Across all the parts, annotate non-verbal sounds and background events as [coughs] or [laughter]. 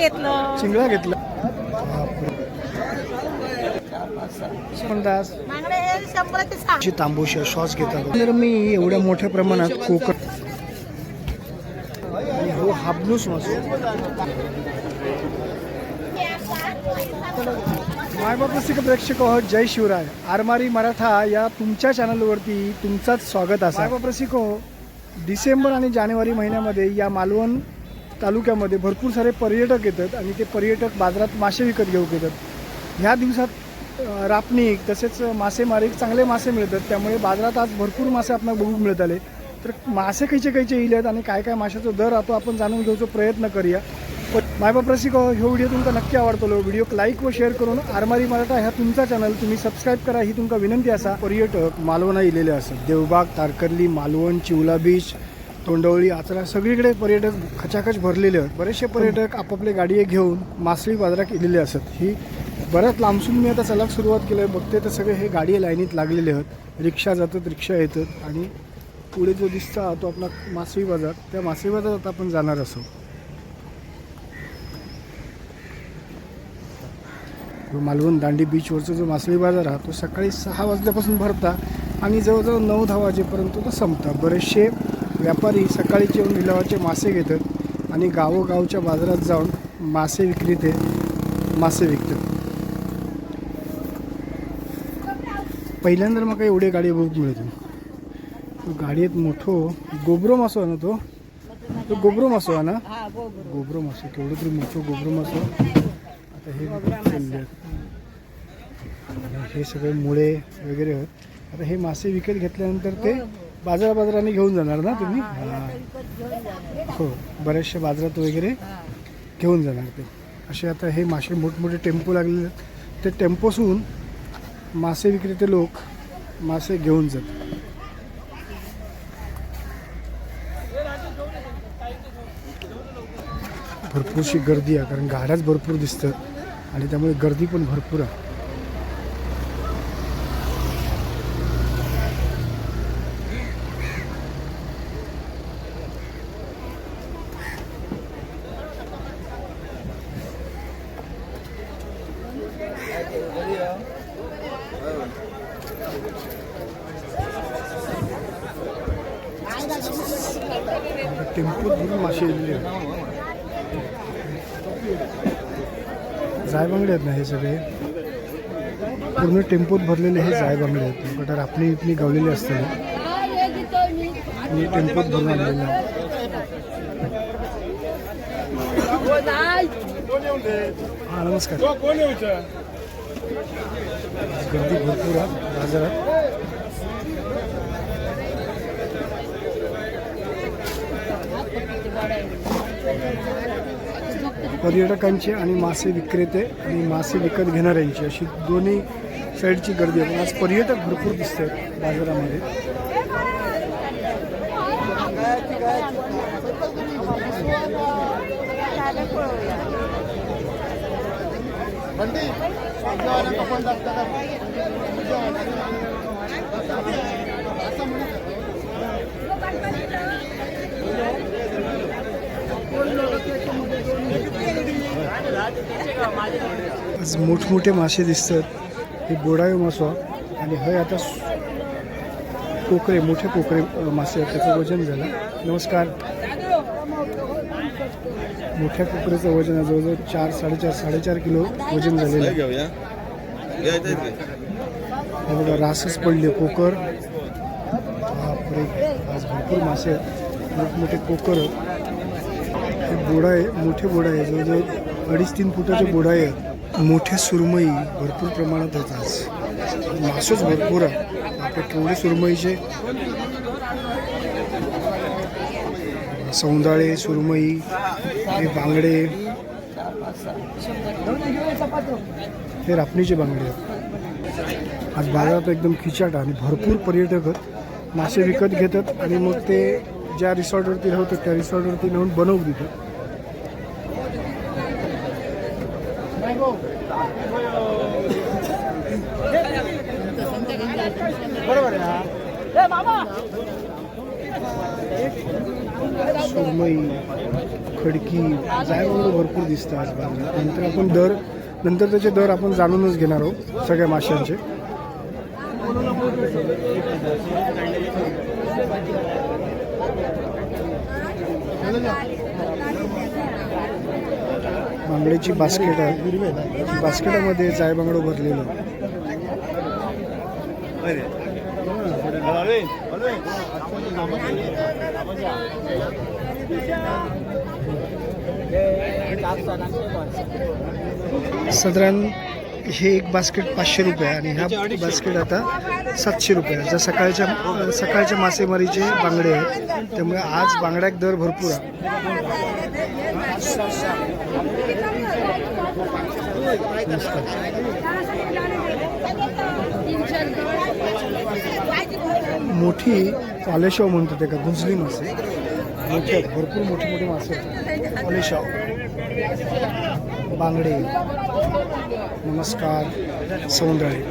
घेतलं. चिंगळा घेतला. हे ची तांबूशी श्वास घेतात. तर मी एवढ्या मोठ्या प्रमाणात कोकण हो हाबनूस मासो मायबाप रसिक प्रेक्षक हो जय शिवराय. आरमारी मराठा या तुमच्या चॅनलवरती तुमचाच स्वागत असा. मायबाप रसिक हो डिसेंबर आणि जानेवारी महिन्यामध्ये या मालवण तालुक्यामध्ये भरपूर सारे पर्यटक येतात आणि ते पर्यटक बाजारात मासे विकत घेऊ येतात. ह्या दिवसात रापणीक तसेच मासेमारी चांगले मासे मिळतात. त्यामुळे बाजारात आज भरपूर मासे आपल्याला बघू मिळत आले. तर मासे खयचे खयचे येईल आणि काय काय माशाचा दर राहतो आपण जाणून घेऊचा प्रयत्न करूया. पण मायबाप रसिक हो, व्हिडिओ तुमका नक्की आवडतलो. व्हिडिओ लाईक व शेअर करून आरमारी मराठा ह्या तुमचा चॅनल तुम्ही सबस्क्राईब करा. ही तुमका विनंती असा. पर्यटक मालवणा इलेले असतात देवबाग तारकर्ली मालवण चिवला बीच तोंडवळी आचरा सगळीकडे पर्यटक खचाखच भरलेले आहेत. बरेचसे पर्यटक आपापले गाडी घेऊन मासळी बाजारात गेलेले असत. ही बऱ्याच लांबसून मी आता चलाक सुरुवात केलं आहे बघते तर सगळे हे गाडी लाईनीत लागलेले आहेत. रिक्षा जातात रिक्षा येतात आणि पुढे जो दिसता तो आपला मासळी बाजार. त्या मासळी बाजारात आता आपण जाणार असो. मालवण दांडी बीचवरचा जो मासळी बाजार आहे तो सकाळी सहा वाजल्यापासून भरता. आणि जवळजवळ नऊ दहा वाजेपर्यंत तो संपतात बरेचसे व्यापारी सकाळीचे येऊन लिलावाचे मासे घेतात आणि गावोगावच्या बाजारात जाऊन मासे विक्रीते मासे विकतात. पहिल्यांदा म्हाका एवढे गाडी बघूक मिळतो तो गाडयेत मोठो गोबरो मासो आहे ना तो? तो गोबरो मासो आहे ना? गोबरो मासो केवढं तरी मोठो गोबरो मासो. आता हे हे सगळे मुळे वगैरे आहेत. आता हे मासे विकत घेतल्यानंतर ते बाजार बाजाराने घेऊन जाणार ना तुम्ही? हां. हो. बऱ्याचशा बाजारात वगैरे घेऊन जाणार ते. असे आता हे मासे मोठमोठे टेम्पो लागलेले आहेत ते टेम्पोसून मासे विक्रेते लोक मासे घेऊन जातात. भरपूरशी गर्दी आहे कारण गाड्याच भरपूर दिसतात आणि त्यामुळे गर्दी पण भरपूर आहे टेम्पोत भरून मासे येलेले आहेत जायबांगडे आहेत ना हे सगळे पूर्ण टेम्पोत भरलेले हे जायबांगडे आहेत. बट आपली इथली गवलेली असते मी टेम्पोत भरून आणलेलं हा नमस्कार. गर्दी भरपूर आहे बाजारात पर्यटकांचे आणि मासे विक्रेते आणि मासे विकत घेणाऱ्यांची अशी दोन्ही साईडची गर्दी आहे. पण आज पर्यटक भरपूर दिसत आहेत बाजारामध्ये. आज मोठमोठे मासे दिसतात. हे बोडाळे मासो आणि हे आता कोकरे मोठे कोकरे मासे आहेत. त्याचं वजन झालं. नमस्कार. मोठ्या कोकरेचं वजन आहे. जवळजवळ चार साडेचार साडेचार किलो वजन झालेलं आहे. बघा रासच पडले कोकर. बापरे आज भरपूर मासे आहेत. मोठमोठे कोकर. हे बोडा आहे मोठे बोडा आहे जवळजवळ अडीच तीन फुटाचे बोडा आहेत. मोठे सुरमई भरपूर प्रमाणात आहेत आज मासेच भरपूर आहे. आपले केवढे सुरमईचे सौंदाळे सुरमई हे बांगडे. हे रापणीचे बांगडे आहेत. आज बाजारात एकदम खिचाट आणि भरपूर पर्यटक आहेत. मासे विकत घेतात आणि मग ते ज्या रिसॉर्टवरती राहतात त्या रिसॉर्टवरती नेऊन बनवून देतात. सुरमई खडकी जायबांगडं भरपूर दिसतं आज बाजारात नंतर आपण दर नंतर त्याचे दर आपण जाणूनच घेणार आहोत सगळ्या माशांचे बांगड्याची बास्केट आहे. बास्केटामध्ये जायबांगडं भरलेलं. साधारण हे एक बास्केट पाचशे रुपये आणि ह्या बास्केट आता सातशे रुपये. ज्या सकाळच्या सकाळच्या मासेमारीचे बांगडे आहेत त्यामुळे आज बांगड्याक दर भरपूर आहे. मोठी पालेशाव म्हणतो ते का गुंजली मासे. मोठे आहेत, भरपूर मोठे मोठे मासे आहेत. पालेशाव. बांगडे. नमस्कार. सौंदळे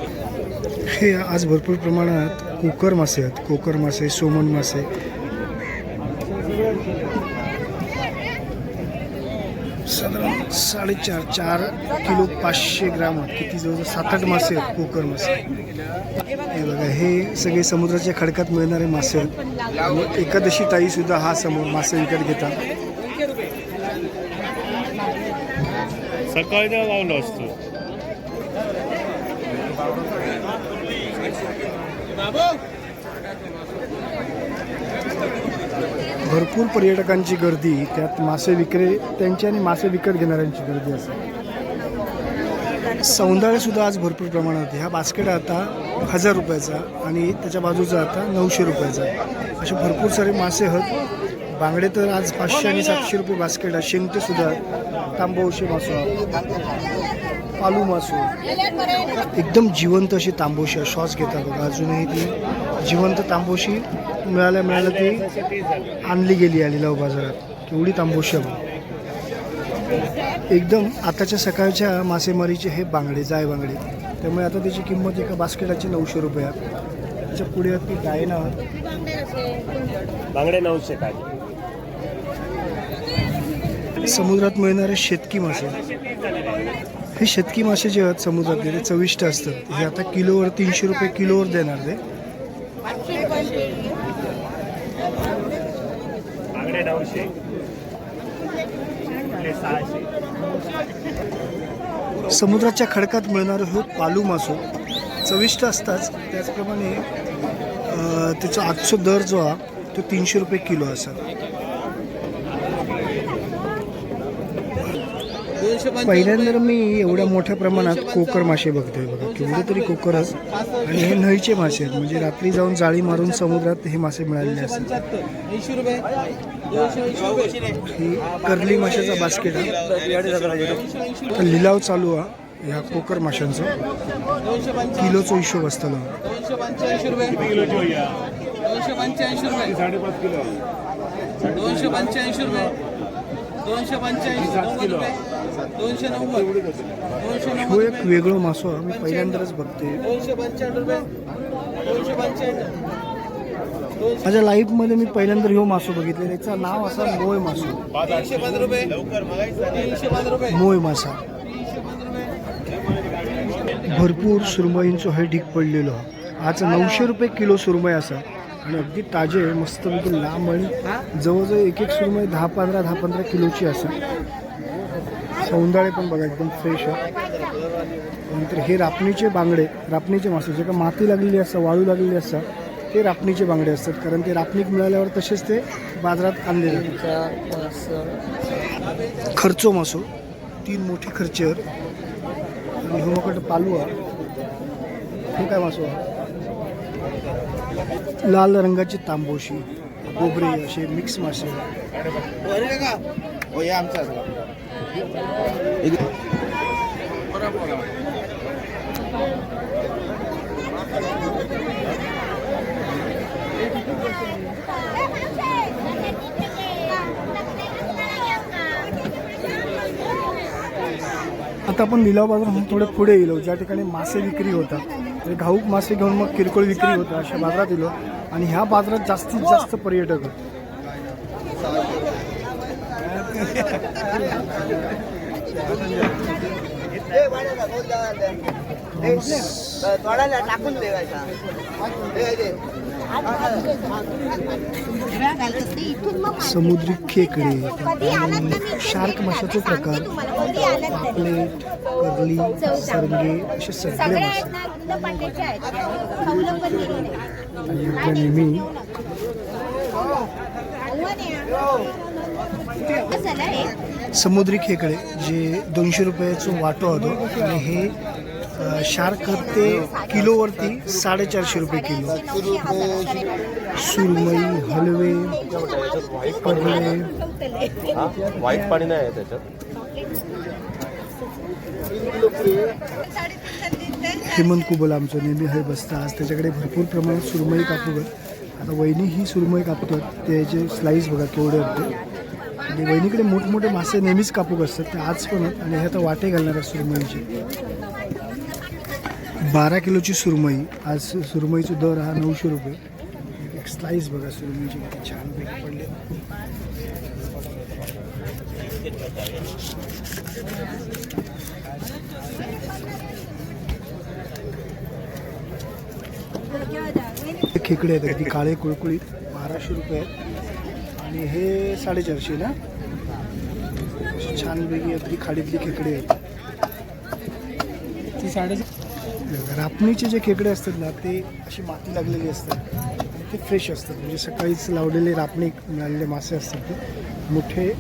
हे आज भरपूर प्रमाणात कोकर मासे आहेत. कोकर मासे सोमन मासे साधारण साडेचार चार किलो पाचशे ग्राम किती जवळ सात आठ मासे आहेत कोकर मासे. हे बघा हे सगळे समुद्राच्या खडकात मिळणारे मासे आहेत. आणि एकादशी ताई सुद्धा हा समोर मासे विकत घेतात. सकाळी लावलो असतो. भरपूर पर्यटकांची गर्दी त्यात मासे विक्रे त्यांची आणि मासे विकत घेणाऱ्यांची गर्दी असते. सौंदाळे आज भरपूर प्रमाणात ह्या हा बास्केट आता हजार रुपयाचा आणि त्याच्या बाजूचा आता नऊशे रुपयाचा असे भरपूर सारे मासे आहेत. बांगडे तर आज पाचशे आणि सातशे रुपये बास्केट आहे. शेंगटे तांबोशी आहेत. मासो पालू मासो एकदम जिवंत अशी तांबोशी आहे श्वास घेतात बघा. अजूनही ती जिवंत तांबोशी मिळाल्या मिळाल्या ती आणली गेली आहे लिलाव बाजारात. केवढी तांबोशी आहे बघ. एकदम आताच्या सकाळच्या मासेमारीचे हे बांगडे जाय बांगडे. त्यामुळे आता त्याची किंमत एका बास्केटाची नऊशे रुपये त्याच्या पुढे आहेत ती डायना बांगडे नऊशे काय? समुद्रात मिळणारे शेतकी मासे. हे शेतकी मासे जे आहेत समुद्रातले ते चविष्ट असतात. हे आता किलोवर तीनशे रुपये किलोवर देणार ते. बांगडे नऊशे. सहाशे. समुद्राच्या खडकात मिळणारं हो पालू मासो. चविष्ट असताच त्याचप्रमाणे त्याचा आजचा दर जो आहे तो तीनशे रुपये किलो असा. पहिल्यांदा मी एवढ्या मोठ्या प्रमाणात कोकर मासे बघतोय बघा केवढे तरी कोकर आणि हे नळीचे मासे आहेत म्हणजे रात्री जाऊन जाळी मारून समुद्रात हे मासे मिळालेले असतात. ही कर्ली माशाचा बास्केट आहे. तर लिलाव चालू आहे ह्या कोकर माशांचा. किलोचा हिशोब असताना. दोनशे पंच्याऐंशी रुपये? दोनशे पंच्याऐंशी दोनशे नव्वद. हो एक वेगळं मासो. मी पहिल्यांदाच बघते दोनशे पंच्याण्णव रुपये. दोनशे पंच्याण्णव. दोनशे माझ्या लाईफमध्ये मी पहिल्यांदा ह्यो मासो बघितले त्याचं नाव असा मोय मासो. तीनशे पंधरा रुपये. तीनशे पंधरा रुपये. मोय मासा. भरपूर सुरमईंचो हे ढीक पडलेलो. हा. आज नऊशे रुपये किलो सुरमई असा. आणि अगदी ताजे मस्तपैकी लांब आणि जवळजवळ एक एक सुरमई दहा पंधरा दहा पंधरा किलोची असा. सौंदाळे पण बघा एकदम फ्रेश आहे नंतर हे रापणीचे बांगडे रापणीचे मासे जे का माती लागलेली असतात वाळू लागलेली असतात ते रापणीचे बांगडे असतात कारण ते रापणीक मिळाल्यावर तसेच ते बाजारात आणले जातात खर्चो मासो तीन मोठी खर्चर आणि होमकट पालुआ आहे हे काय मासो लाल रंगाची तांबोशी गोबरे असे मिक्स मासे आमचा आता आपण लिलाव बाजारातून थोडे पुढे गेलो ज्या ठिकाणी मासे विक्री होतात. म्हणजे घाऊक मासे घेऊन मग किरकोळ विक्री होतं अशा बाजारात गेलो. आणि ह्या बाजारात जास्तीत जास्त पर्यटक होते थोडा टाकून ठेवायचा समुद्री खेकडे शार्क. माशाचे प्रकार. पापलेट कर्ली सरंगे असे सगळे मासे नेहमी समुद्री खेकडे जे दोनशे रुपयाचं वाटो होतो आणि हे शार्क ते किलोवरती साडेचारशे रुपये किलो. सुरमई हलवे पडले पाणी नाही आहे त्याच्यात हेमंत कुबल आमचं नेहमी हे बसतं. आज त्याच्याकडे भरपूर प्रमाणात सुरमई कापूर आता वहिनी ही सुरमई कापतात. त्याचे स्लाईस बघा केवढे होते. आणि वहिनीकडे मोठमोठे मासे नेहमीच कापूक असतात ते आज पण आहेत आणि हे आता वाटे घालणार आहेत सुरमईचे. बारा किलोची सुरमई आज सुरमईचा दर हा नऊशे रुपये. एक स्लाईस बघा सुरमईची किती छान पैकी पडले. खेकडे आहेत अगदी काळे कुळकुळीत. बाराशे रुपये आहेत. आणि हे साडेचारशे ना? छानपैकी अगदी खाडीतली खेकडे आहेत. ती साडे रापणीचे जे खेकडे असतात ना ते अशी माती लागलेली असतात. आणि ते फ्रेश असतात. म्हणजे सकाळीच लावलेले रापणी मिळालेले मासे असतात ते. मोठे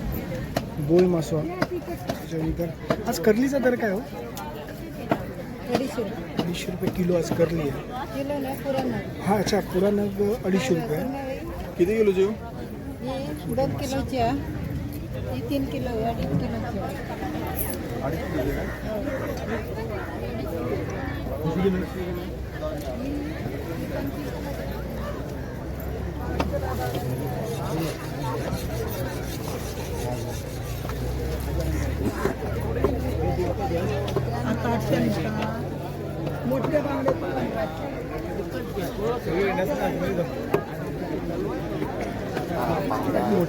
बोळ मासवा. त्याच्यानंतर आज कर्लीचा दर काय हो? अडीचशे रुपये. किलो आज करली आहे. हा अच्छा पुरा नग अडीचशे रुपये. किती किलो जेव दोन किलोच्या ही तीन किलो अडीच किलोच्या मोठ्या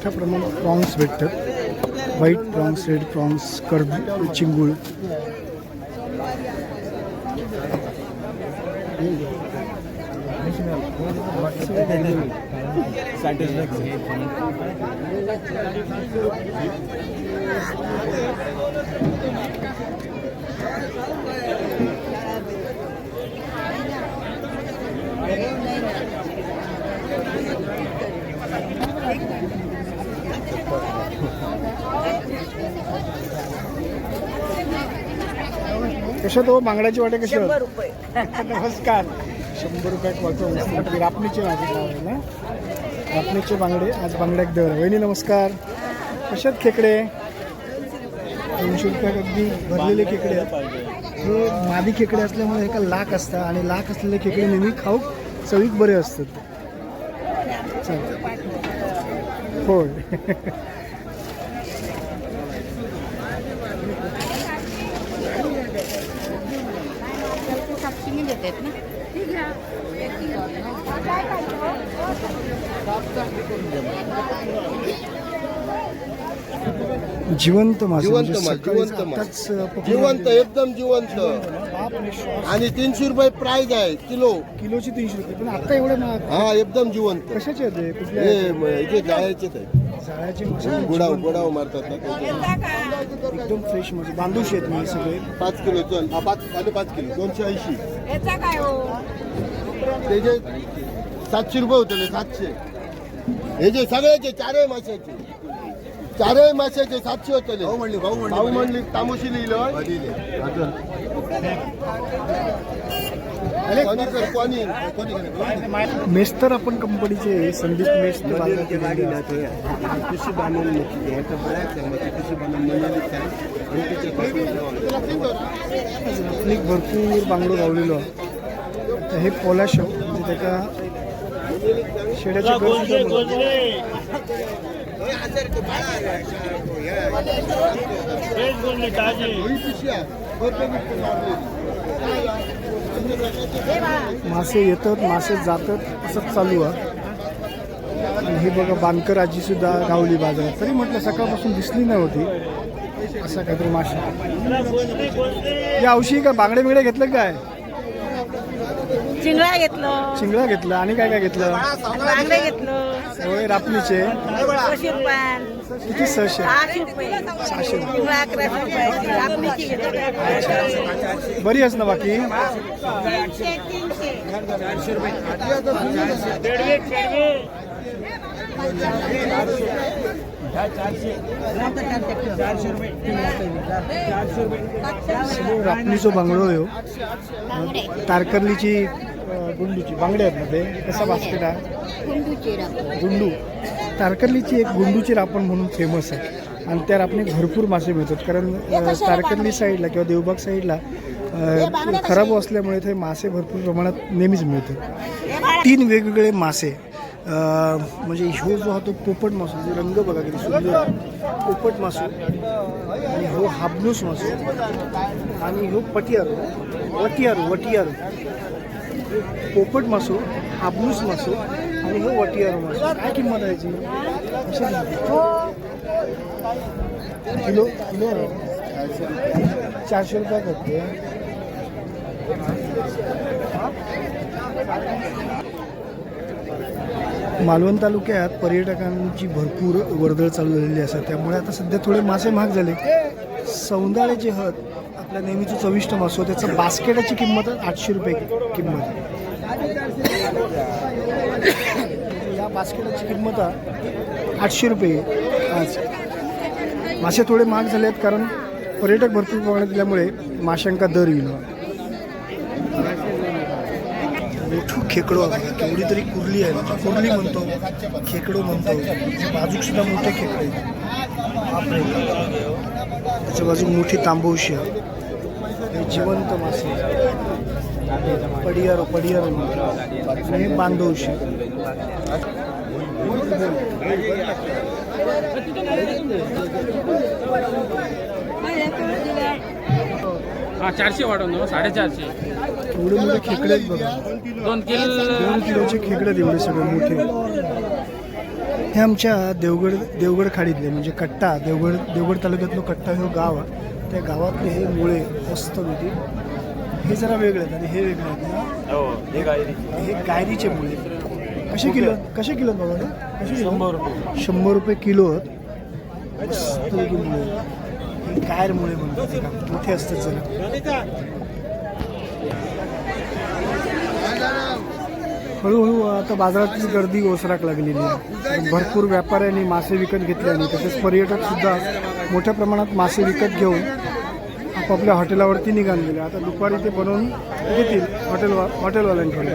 प्रमाणात प्रॉन्स भेटतात. व्हाईट प्रॉन्स रेड प्रॉन्स कर्द चिंगूळ. कशा तो बांगड्याची वाटे कशी शंभर रुपये. नमस्कार. शंभर रुपयात वाटो मस्त रापणीचे माझे आहे ना? रापणीचे बांगडे आज बांगड्याक दर. वहिनी नमस्कार. कशात खेकडे? दोनशे रुपयात अगदी भरलेले खेकडे. हे मादी खेकडे असल्यामुळे एका लाख असतात आणि लाख असलेले खेकडे नेहमी खाऊ चवीक बरे असतात. चालतं होय. [laughs] देतात ना जिवंत मासे जिवंत म्हणजे जिवंत पकडून जिवंत आणले. एकदम जिवंत बापरे, श्वास. आणि तीनशे रुपये प्राइस आहे किलो किलोची तीनशे रुपये पण आता एवढे महाग हा एकदम जिवंत कशाचे आहेत हे? हे? म- इथे आहे जाळ्याचे मासे गुडाव. गुडाव मारतात ना. एकदम फ्रेश म्हणजे बांधूशी आहेत म्हणजे सगळे. पाच किलो हा पाच आणि पाच किलो. दोनशे ऐंशी. याचा काय हो? त्याचे सातशे रुपये होते सातशे. हे जे सगळ्याचे चारही माशाचे. चारही माशाचे सातशे होते भाऊ म्हणली तामोशी लिहिलं. कोणी कर कोणी मेस्तर आपण कंपनीचे संदीप मेस्त बांधण्यात आलेले आहेत. कृषी बांधून भरपूर बांगडो गावलेलो आहे. आता हे पोलाश म्हणजे त्याका शेड्याचे घर सुद्धा बोलतात. मासे येतात मासे जातात असंच चालू आहे. आणि हे बघा बांधकर आजी सुद्धा गावली बाजारात. तरी म्हटलं सकाळपासून दिसली नव्हती असा काहीतरी मासे. या औषधी काय बांगडे बिंगडे घेतलं काय? चिंगळा घेतलं. चिंगळा घेतलं. आणि काय काय घेतलं? बांगडे घेतलं. होय रापणीचे किती सहाशे? सहाशे रुपये. अकराशे बरी आहेस ना बाकी? रापणीचो बांगडो हो. बांगडे तारकर्लीची गुंडूची. बांगडे आहेत ते? कसा बास्केट आहे गुंडू. तारकर्लीची एक गुंडूची रापण म्हणून फेमस आहे. आणि त्या रापणीत भरपूर मासे मिळतात कारण तारकर्ली साईडला किंवा देवबाग साईडला खराब असल्यामुळे ते मासे भरपूर प्रमाणात नेहमीच मिळतात. तीन वेगवेगळे मासे म्हणजे ह्यो जो हा तो पोपट मासो जो रंग बघा किती सुंदर. पोपट मासो आणि हो हाबनूस मासो आणि हो पटियारो वटियारो वटियारो. पोपट मासो हाबनूस मासो आणि हे वटियारो मासो. काय किंमत आहे? किलो किलो चारशे रुपये करते. मालवण तालुक्यात पर्यटकांची भरपूर वर्दळ चालू झालेली असतात त्यामुळे आता सध्या थोडे मासे महाग झाले. सौंदाळ्याचे हत आपल्या नेहमीचं चविष्ट मासो. त्याचं बास्केटाची किंमत आठशे रुपये किंमत आहे. [coughs] या बास्केटाची किंमत आहे आठशे रुपये आज. मासे थोडे महाग झाले आहेत कारण पर्यटक भरपूर प्रमाणात दिल्यामुळे माशांका दर येईल मोठू खेकडो केवढी तरी कुर्ली आहे. कुर्ली म्हणतो खेकडो म्हणतो. बाजूक सुद्धा मोठे खेकडे त्याच्या बाजूक मोठी तांबूशी आहे. हे जिवंत मासे पडियारो पडियारो म्हणतो. आणि हे बांधवशी हा चारशे वाढवून साडेचारशे. एवढे मोठे खेकडे आहेत बघा. दोन किलो दोन किलोचे खेकडे एवढे सगळे मोठे. हे आमच्या देवगड देवगड खाडीतले म्हणजे कट्टा देवगड देवगड तालुक्यातलं कट्टा हे गाव आहे. त्या गावातले हे मुळे मस्त होती. हे जरा वेगळे आहेत आणि हे वेगळे आहेत ना. हो हे हे गायरीचे मुळे. कसे किलो कसे किलो आहेत बाबा? ते? कसे किलो? शंभर रुपये. शंभर रुपये किलो आहेत. मस्तपैकी मुळे हे गायर मुळे म्हणतात मोठे असतात जरा. हळूहळू आता बाजारातली गर्दी ओसराक लागलेली आहे. भरपूर व्यापाऱ्यांनी मासे विकत घेतले आणि तसेच पर्यटक सुद्धा मोठ्या प्रमाणात मासे विकत घेऊन आपापल्या हॉटेलावरती निघाल. गेले आता दुपारी ते बनवून घेतील हॉटेलवा हॉटेलवाल्यांकडे.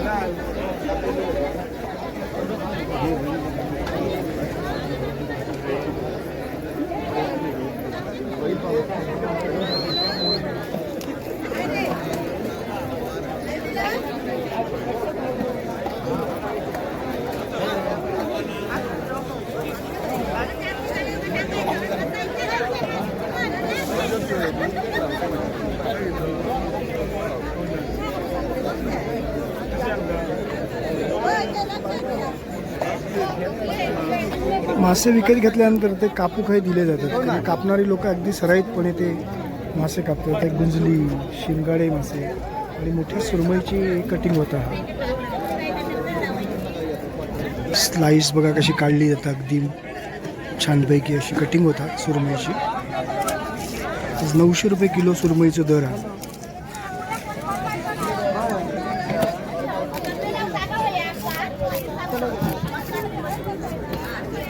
final. मासे विकत घेतल्यानंतर ते कापू काही दिले जातात. कापणारी लोक अगदी सराईतपणे ते मासे कापतात. ते गुंजली शिंगाडे मासे आणि मोठ्या सुरमईची कटिंग होतात स्लाईस बघा कशी काढली जातात. अगदी छानपैकी अशी कटिंग होतात सुरमईची. नऊशे रुपये किलो सुरमईचं दर आहे.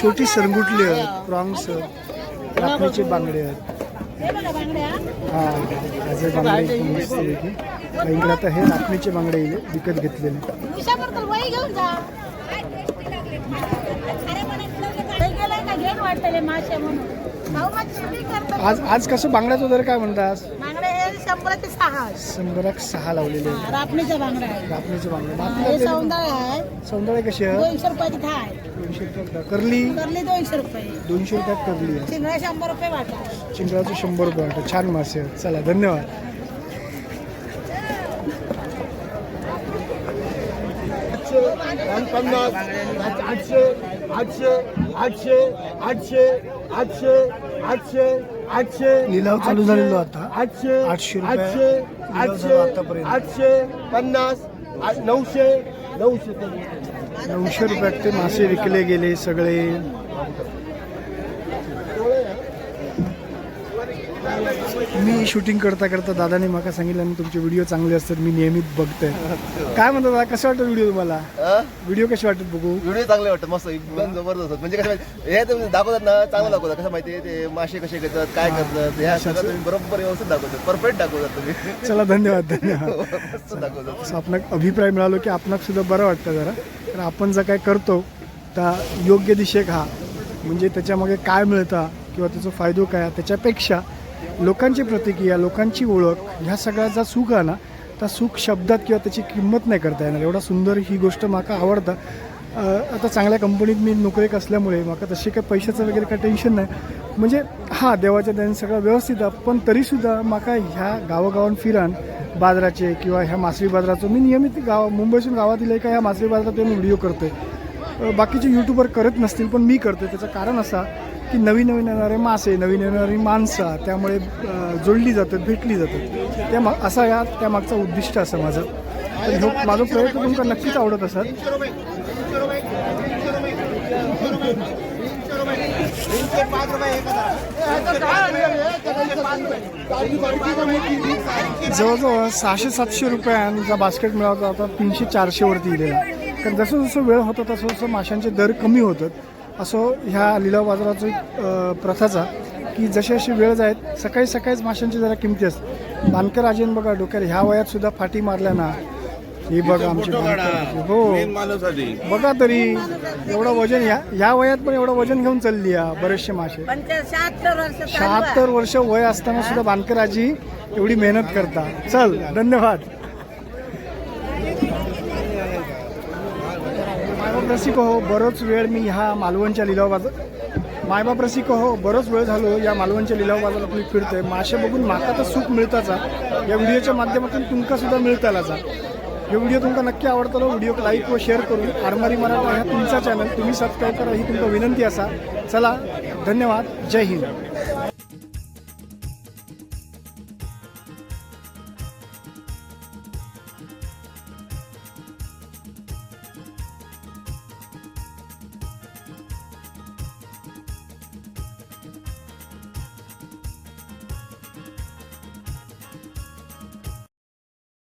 छोटी सरंगुटली आहेत प्रॉन्स रात्रीचे बांगडे आहेत. माझे बांगडे एकदम मस्त पैकी. इकडे आता हे रात्रीचे बांगडे विकत घेतलेले. आज आज कसं बांगड्याचा दर काय म्हणतात शंभर ते सहा शंभराक सहा लावलेले आहेत रापणीच्या बांगड्या आहे हे सौंदर्य आहे सौंदर्य कशी आहे दोनशे रुपयाची थाय दोनशे रुपये करली करली दोनशे रुपये दोनशे रुपयात करली आहे शंभर रुपये वाटा चिंगळाचे शंभर रुपये वाटतं छान मासे आहेत चला धन्यवाद पन्नास आठशे आठशे आठशे आठशे आठशे आठशे आठशे लिलाव चालू झालेलो आता. आठशे आठशे रुपये आठशे आठशे. आठशे पन्नास नऊशे नऊशे नऊशे रुपयात ते मासे विकले गेले सगळे मी शूटिंग करता करता दादाने मला सांगितलं मी तुमचे व्हिडिओ चांगले असतात मी नेहमी बघतोय. [laughs] काय म्हणतो दादा कसं वाटतं व्हिडिओ तुम्हाला? व्हिडिओ कसे वाटत बघू? व्हिडिओ चांगले वाटतं मस्त एकदम जबरदस्त. म्हणजे कसं माहिती- हे तुम्ही दाखवतात ना चांगलं दाखवतात. कसं माहिती ते मासे कसे घेतात काय करतात ह्या सगळं तुम्ही बरोबर व्यवस्थित दाखवतात. परफेक्ट दाखवतात तुम्ही. चला धन्यवाद धन्यवाद. [laughs] दाखवतात. असं आपण अभिप्राय मिळालो की आपणाक सुद्धा बरं वाटतं जरा. तर आपण जर काय करतो तर योग्य दिशेक हा. म्हणजे त्याच्यामागे काय मिळतं किंवा त्याचा फायदो काय त्याच्यापेक्षा लोकांची प्रतिक्रिया लोकांची ओळख ह्या सगळ्याचा सुख आहे ना त्या सुख शब्दात किंवा त्याची किंमत नाही करता येणार. एवढा सुंदर ही गोष्ट माका आवडता. आता चांगल्या कंपनीत मी नोकरीक असल्यामुळे माका तशी काही पैशाचं वगैरे काही टेन्शन नाही. म्हणजे हा देवाच्या दयाने सगळं व्यवस्थित आहे पण तरीसुद्धा माका ह्या गावागावान फिरान बाजाराचे किंवा ह्या मासळी बाजाराचं मी नियमित गाव मुंबईसून गावातील एका ह्या मासळी बाजारात येऊन व्हिडिओ करतोय. आहे बाकीचे यूट्यूबर करत नसतील पण मी करतोय. त्याचं कारण असा की नवीन नवीन येणारे मासे नवीन येणारी माणसं त्यामुळे जोडली जातात भेटली जातात. त्या मा असा या त्यामागचा उद्दिष्ट असं माझं. तर हो माझा प्रयत्न तुमका नक्कीच आवडत असत जवळजवळ सहाशे सातशे रुपयांचा बास्केट मिळाला आता तीनशे चारशेवरती गेलेला. कारण जसं जसं वेळ होता तसं तसं माशांचे दर कमी होतात. असं ह्या लिलाव बाजाराचं प्रथाचा की जसे जसे वेळ जायत सकाळी सकाळीच माशांची जरा किमती असतात बानकर राजेन बघा डोक्यात ह्या वयात सुद्धा फाटी मारल्या ना हे बघा आमचे. हो. बघा तरी एवढं वजन या या वयात पण एवढं वजन घेऊन चालली या बरेचसे मासे. शहात्तर वर्ष शहात्तर वर्ष वय असताना सुद्धा बानकर आजी एवढी मेहनत करता. चल धन्यवाद. रसिक हो बरोच वेळ मी ह्या मालवणच्या लिलाव बाजार मायबाप रसिक हो बरोच वेळ झालो या मालवणच्या लिलाव बाजारात मी फिरतोय. मासे बघून माका तर सुख मिळताचा या व्हिडिओच्या माध्यमातून तुमका सुद्धा मिळतालाचा हे. व्हिडिओ तुमका नक्की आवडतलो व्हिडिओ लाईक व शेअर करून आरमारी मराठा ह्या तुमचा चॅनल तुम्ही सबस्क्राईब करा ही तुमका विनंती असा. चला धन्यवाद. जय हिंद.